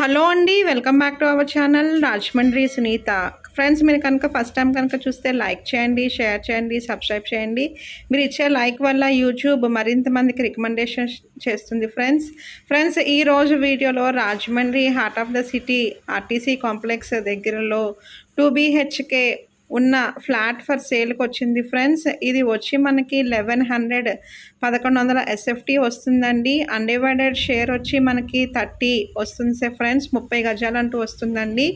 Hello అండి welcome back to our channel Rajahmundry Sunitha. Friends మీరు కనుక ఫస్ట్ టైం కనుక చూస్తే లైక్ చేయండి షేర్ చేయండి సబ్స్క్రైబ్ చేయండి. మీరు ఇచ్చే లైక్ వల్ల యూట్యూబ్ మరింత మందికి రికమెండేషన్ చేస్తుంది ఫ్రెండ్స్. ఫ్రెండ్స్ ఈ రోజు వీడియోలో Rajahmundry heart of the city RTC complex దగ్గరలో టూ బీహెచ్కే ఉన్న ఫ్లాట్ ఫర్ సేల్కి వచ్చింది. ఫ్రెండ్స్ ఇది వచ్చి మనకి లెవెన్ హండ్రెడ్ పదకొండు వందల ఎస్ఎఫ్టీ వస్తుందండి. అన్డివైడెడ్ షేర్ వచ్చి మనకి థర్టీ వస్తుంది సార్ ఫ్రెండ్స్ ముప్పై గజాలు అంటూ వస్తుందండి.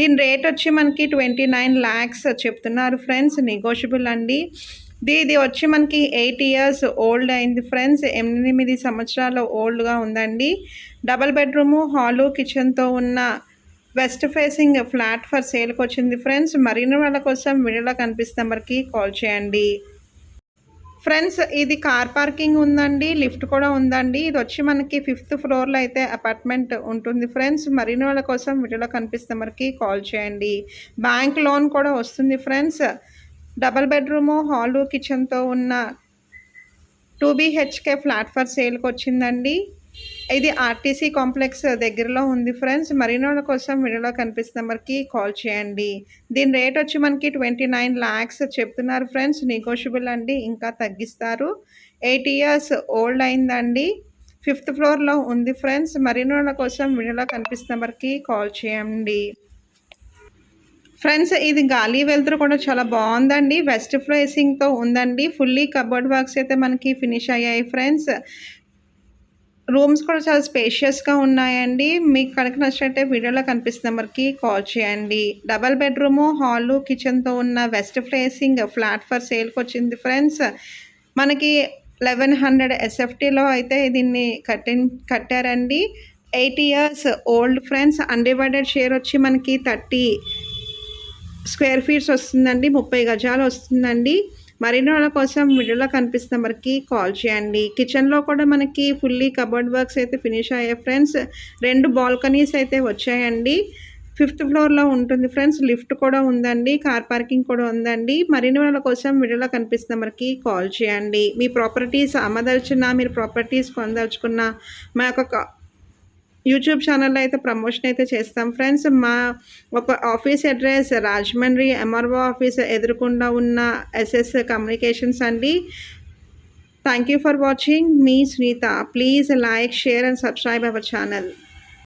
దీని రేట్ వచ్చి మనకి ట్వంటీ నైన్ ల్యాక్స్ చెప్తున్నారు ఫ్రెండ్స్ నెగోషియబుల్ అండి. ఇది ఇది వచ్చి మనకి ఎయిట్ ఇయర్స్ ఓల్డ్ అయింది ఫ్రెండ్స్ ఎనిమిది సంవత్సరాలు ఓల్డ్గా ఉందండి. డబల్ బెడ్రూము హాలు కిచెన్తో ఉన్న వెస్ట్ ఫేసింగ్ ఫ్లాట్ ఫర్ సేల్కి వచ్చింది ఫ్రెండ్స్ మరిన్ని వాళ్ళ కోసం వీడియోలో కనిపిస్తే నెంబర్కి కాల్ చేయండి. ఫ్రెండ్స్ ఇది కార్ పార్కింగ్ ఉందండి లిఫ్ట్ కూడా ఉందండి. ఇది వచ్చి మనకి ఫిఫ్త్ ఫ్లోర్లో అయితే అపార్ట్మెంట్ ఉంటుంది ఫ్రెండ్స్ మరిన్ని వాళ్ళ కోసం వీడియోలో కనిపిస్తే నెంబర్కి కాల్ చేయండి. బ్యాంక్ లోన్ కూడా వస్తుంది ఫ్రెండ్స్ డబల్ బెడ్రూము హాలు కిచెన్తో ఉన్న టూ బీహెచ్కే ఫ్లాట్ ఫర్ సేల్కి వచ్చిందండి ఇది ఆర్టీసీ కాంప్లెక్స్ దగ్గరలో ఉంది ఫ్రెండ్స్ మరినోళ్ళ కోసం వీడియోలో కనిపిస్తున్న నెంబర్కి కాల్ చేయండి. దీని రేట్ వచ్చి మనకి ట్వంటీ నైన్ ల్యాక్స్ చెప్తున్నారు ఫ్రెండ్స్ నెగోషియబుల్ అండి ఇంకా తగ్గిస్తారు. ఎయిట్ ఇయర్స్ ఓల్డ్ అయిందండి. ఫిఫ్త్ ఫ్లోర్లో ఉంది ఫ్రెండ్స్ మరినోళ్ళ కోసం వీడియోలో కనిపిస్తున్న నెంబర్కి కాల్ చేయండి. ఫ్రెండ్స్ ఇది గాలి వెళ్తురు కూడా చాలా బాగుందండి. వెస్ట్ ఫ్లేసింగ్తో ఉందండి. ఫుల్లీ కబోర్డ్ వర్క్స్ అయితే మనకి ఫినిష్ అయ్యాయి ఫ్రెండ్స్ రూమ్స్ కూడా చాలా స్పేషియస్గా ఉన్నాయండి. మీకు కనుక నచ్చినట్టే వీడియోలో కనిపిస్తున్న నెంబర్కి కాల్ చేయండి. డబల్ బెడ్రూము హాలు కిచెన్తో ఉన్న వెస్ట్ ఫేసింగ్ ఫ్లాట్ ఫర్ సేల్కి వచ్చింది ఫ్రెండ్స్ మనకి లెవెన్ హండ్రెడ్ ఎస్ఎఫ్టీలో అయితే దీన్ని కట్టి కట్టారండి. Eight years old friends undivided share వచ్చి మనకి థర్టీ స్క్వేర్ ఫీట్స్ వస్తుందండి. ముప్పై గజాలు వస్తుందండి. మరిన్ని వాళ్ళ కోసం వీడియోలో కనిపిస్తున్న మనకి కాల్ చేయండి. కిచెన్లో కూడా మనకి ఫుల్లీ కబోర్డ్ వర్క్స్ అయితే ఫినిష్ అయ్యాయి ఫ్రెండ్స్. రెండు బాల్కనీస్ అయితే వచ్చాయండి. ఫిఫ్త్ ఫ్లోర్లో ఉంటుంది ఫ్రెండ్స్. లిఫ్ట్ కూడా ఉందండి. కార్ పార్కింగ్ కూడా ఉందండి. మరిన్ని వాళ్ళ కోసం వీడియోలో కనిపిస్తున్న మనకి కాల్ చేయండి. మీ ప్రాపర్టీస్ అమ్మదలుచున్నా మీరు ప్రాపర్టీస్ కొనదలుచుకున్న మా యొక్క యూట్యూబ్ ఛానల్లో అయితే ప్రమోషన్ అయితే చేస్తాం. ఫ్రెండ్స్ మా ఒక office address Rajahmundry MRO office ఎదురుకుండా ఉన్న ఎస్ఎస్ కమ్యూనికేషన్స్ అండి. Thank you for watching me Sunitha please like share and subscribe our channel